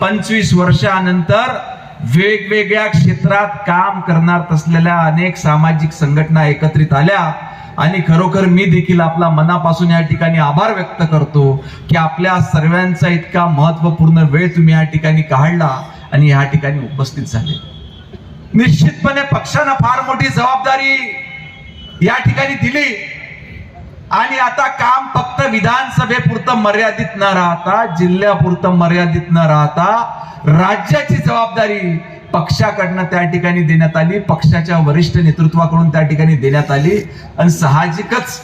पंचवीस वर्षानंतर वेगवेगळ्या क्षेत्रात काम करणार असलेल्या अनेक सामाजिक संघटना एकत्रित आल्या. आणि खरोखर मी देखील आपला मनापासून या ठिकाणी आभार व्यक्त करतो की आपल्या सर्वांचा इतका महत्त्वपूर्ण वेळ तुम्ही या ठिकाणी काढला आणि या ठिकाणी उपस्थित झाले. निश्चितपणे पक्षानं फार मोठी जबाबदारी या ठिकाणी दिली. आणि आता काम फक्त विधानसभेपुरतं मर्यादित न राहता जिल्ह्यापुरतं मर्यादित न राहता राज्याची जबाबदारी पक्षाकडनं त्या ठिकाणी देण्यात आली पक्षाच्या वरिष्ठ नेतृत्वाकडून त्या ठिकाणी देण्यात आली आणि साहजिकच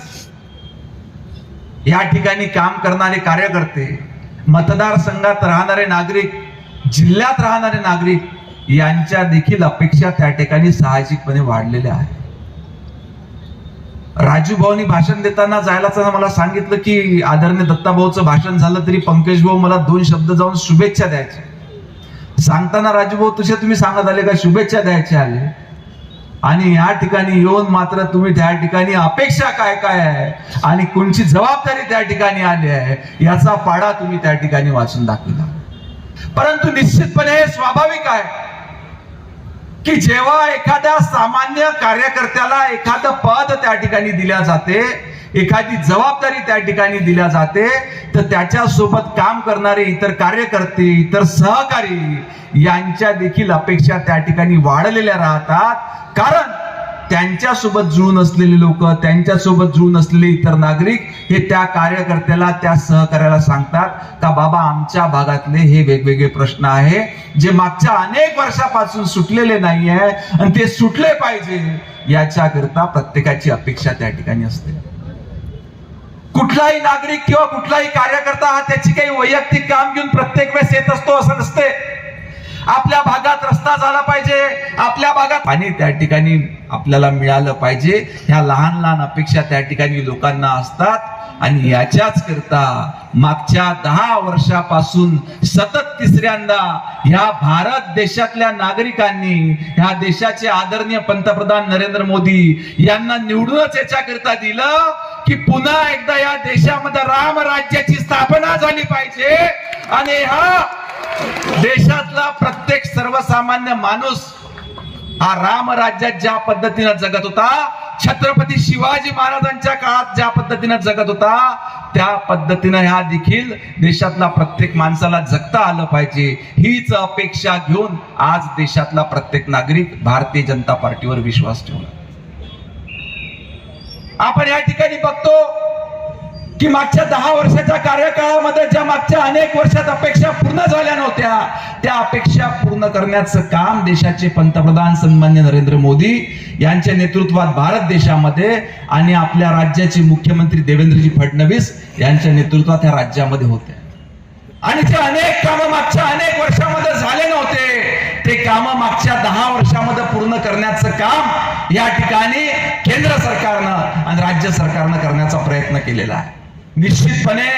या ठिकाणी काम करणारे कार्यकर्ते मतदारसंघात राहणारे नागरिक जिल्ह्यात राहणारे नागरिक यांच्या देखील अपेक्षा त्या ठिकाणी साहजिकपणे वाढलेल्या आहेत. राजू भाऊनी भाषण देताना जायलाच मला सांगितलं की आदरणीय दत्ताभाऊचं भाषण झालं तरी पंकज भाऊ मला दोन शब्द जाऊन शुभेच्छा द्यायच्या सांगताना राजू भाऊ तुझे तुम्ही सांगत आले का? शुभेच्छा द्यायचे आले. आणि या ठिकाणी येऊन मात्र तुम्ही त्या ठिकाणी अपेक्षा काय काय आहे? आणि कोणची जबाबदारी त्या ठिकाणी आली आहे? याचा पाडा तुम्ही त्या ठिकाणी वाचून दाखवला. परंतु निश्चितपणे हे स्वाभाविक आहे. की जेव्हा एखाद्या सामान्य कार्यकर्त्याला एखादं पद त्या ठिकाणी दिल्या जाते एखादी जबाबदारी त्या ठिकाणी दिल्या जाते तर त्याच्यासोबत काम करणारे इतर कार्यकर्ते इतर सहकारी यांच्या देखील अपेक्षा त्या ठिकाणी वाढलेल्या राहतात. कारण त्यांच्यासोबत जुळून असलेले लोक त्यांच्यासोबत जुळून असलेले इतर नागरिक हे त्या कार्यकर्त्याला त्या सहकार्याला सांगतात का बाबा आमच्या भागातले हे वेगवेगळे प्रश्न आहे जे मागच्या अनेक वर्षापासून सुटलेले नाही आहे आणि ते सुटले पाहिजे याच्याकरता प्रत्येकाची अपेक्षा त्या ठिकाणी असते. कुठलाही नागरिक किंवा कुठलाही कार्यकर्ता हा त्याची काही वैयक्तिक काम घेऊन प्रत्येक वेळेस येत असतो असं नसते. आपल्या भागात रस्ता झाला पाहिजे आपल्या भागात आणि त्या ठिकाणी आपल्याला मिळालं पाहिजे. ह्या लहान लहान अपेक्षा त्या ठिकाणी लोकांना असतात. आणि याच्याच करता मागच्या दहा वर्षापासून सतत तिसऱ्यांदा ह्या भारत देशातल्या नागरिकांनी ह्या देशाचे आदरणीय पंतप्रधान नरेंद्र मोदी यांना निवडूनच याच्याकरता दिलं की पुन्हा एकदा या देशामध्ये राम राज्याची स्थापना झाली पाहिजे. आणि हा देशातला प्रत्येक सर्वसामान्य माणूस हा राम राज्यात ज्या पद्धतीनं जगत होता छत्रपती शिवाजी महाराजांच्या काळात ज्या पद्धतीनं जगत होता त्या पद्धतीनं ह्या देखील देशातला प्रत्येक माणसाला जगता आलं पाहिजे. हीच अपेक्षा घेऊन आज देशातला प्रत्येक नागरिक भारतीय जनता पार्टीवर विश्वास ठेवला. आपण या ठिकाणी बघतो की मागच्या दहा वर्षाच्या कार्यकाळामध्ये ज्या मागच्या अनेक वर्षात अपेक्षा पूर्ण झाल्या नव्हत्या त्या अपेक्षा पूर्ण करण्याचं काम देशाचे पंतप्रधान सन्मान्य नरेंद्र मोदी यांच्या नेतृत्वात भारत देशामध्ये आणि आपल्या राज्याचे मुख्यमंत्री देवेंद्रजी फडणवीस यांच्या नेतृत्वात या राज्यामध्ये होते. आणि जे अनेक कामं मागच्या अनेक वर्षामध्ये झाले नव्हते ते कामं मागच्या दहा वर्षामध्ये पूर्ण करण्याचं काम या ठिकाणी केंद्र सरकारनं आणि राज्य सरकारनं करण्याचा प्रयत्न केलेला आहे. निश्चितपणे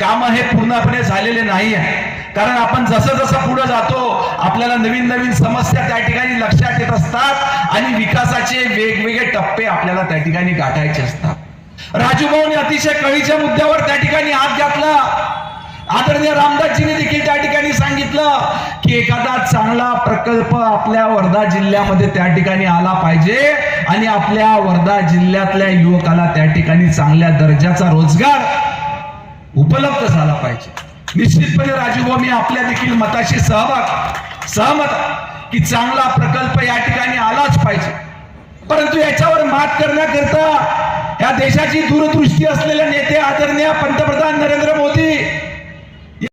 काम हे पूर्णपणे झालेले नाही आहे. कारण आपण जसं जसं पुढे जातो आपल्याला नवीन नवीन समस्या त्या ठिकाणी लक्षात येत असतात आणि विकासाचे वेगवेगळे टप्पे आपल्याला त्या ठिकाणी गाठायचे असतात. राजूभाऊने अतिशय कळीच्या मुद्द्यावर त्या ठिकाणी हात घातला. आदरणीय रामदासजीने देखील त्या ठिकाणी सांगितलं की एखादा चांगला प्रकल्प आपल्या वर्धा जिल्ह्यामध्ये त्या ठिकाणी आला पाहिजे. आणि आपल्या वर्धा जिल्ह्यातल्या युवकाला त्या ठिकाणी चांगल्या दर्जाचा रोजगार उपलब्ध झाला पाहिजे. निश्चितपणे राजूभाऊ मी आपल्या देखील मताशी सहभाग सहमत की चांगला प्रकल्प या ठिकाणी आलाच पाहिजे. परंतु याच्यावर मात करण्याकरता या देशाची दूरदृष्टी असलेले नेते आदरणीय पंतप्रधान नरेंद्र मोदी